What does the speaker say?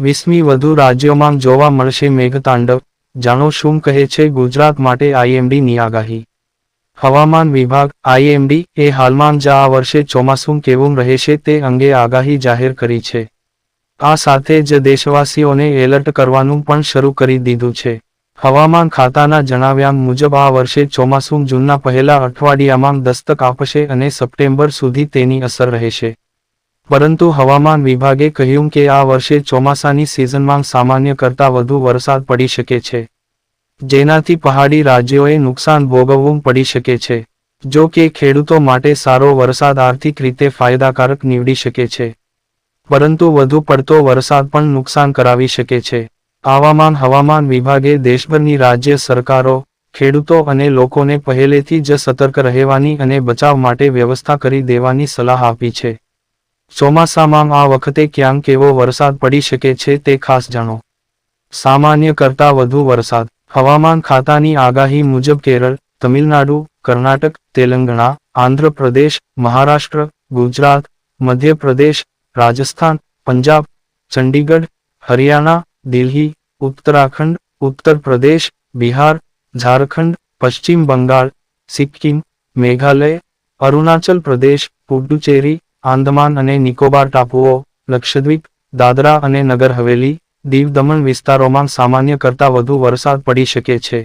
વીસમી વધુ રાજ્યોમાં જોવા મળશે મેઘતાંડવ. જાણો શું કહે છે ગુજરાત માટે આઈએમડીની આગાહી? હવામાન વિભાગ આઈએમડી એ હાલમાં જ આ વર્ષે ચોમાસું કેવું રહેશે તે અંગે આગાહી જાહેર કરી છે. આ સાથે જ દેશવાસીઓને એલર્ટ કરવાનું પણ શરૂ કરી દીધું છે. હવામાન ખાતાના જણાવ્યા મુજબ આ વર્ષે ચોમાસું જૂનના પહેલા અઠવાડિયામાં દસ્તક આપશે અને સપ્ટેમ્બર સુધી તેની અસર રહેશે. પરંતુ હવામાન વિભાગે કહ્યું કે આ વર્ષે ચોમાસાની સિઝનમાં સામાન્ય કરતાં વધુ વરસાદ પડી શકે છે. જેનાથી પહાડી રાજ્યોએ નુકસાન ભોગવવું પડી શકે છે. જો કે ખેડૂતો માટે સારો વરસાદ આર્થિક રીતે ફાયદાકારક નીવડી શકે છે. પરંતુ વધુ પડતો વરસાદ પણ નુકસાન કરાવી શકે છે. આવામાં હવામાન વિભાગે દેશભરની રાજ્ય સરકારો, ખેડૂતો અને લોકોને પહેલેથી જ સતર્ક રહેવાની અને બચાવ માટે વ્યવસ્થા કરી દેવાની સલાહ આપી છે. ચોમાસામાં આ વખતે ક્યાંક કેવો વરસાદ પડી શકે છે તે ખાસ જાણો. સામાન્ય કરતાં વધુ વરસાદ. હવામાન ખાતાની આગાહી મુજબ કેરળ, તમિલનાડુ, કર્ણાટક, તેલંગણા, આંધ્રપ્રદેશ, મહારાષ્ટ્ર, ગુજરાત, મધ્યપ્રદેશ, રાજસ્થાન, પંજાબ, ચંડીગઢ, હરિયાણા, દિલ્હી, ઉત્તરાખંડ ઉત્તર પ્રદેશ બિહાર, ઝારખંડ, પશ્ચિમ બંગાળ, સિક્કિમ, મેઘાલય, અરુણાચલ પ્રદેશ, પુડુચેરી આંદમાન અને નિકોબાર ટાપુઓ, લક્ષદ્વીપ, દાદરા અને નગર હવેલી, દીવ દમણ વિસ્તારોમાં સામાન્ય કરતાં વધુ વરસાદ પડી શકે છે.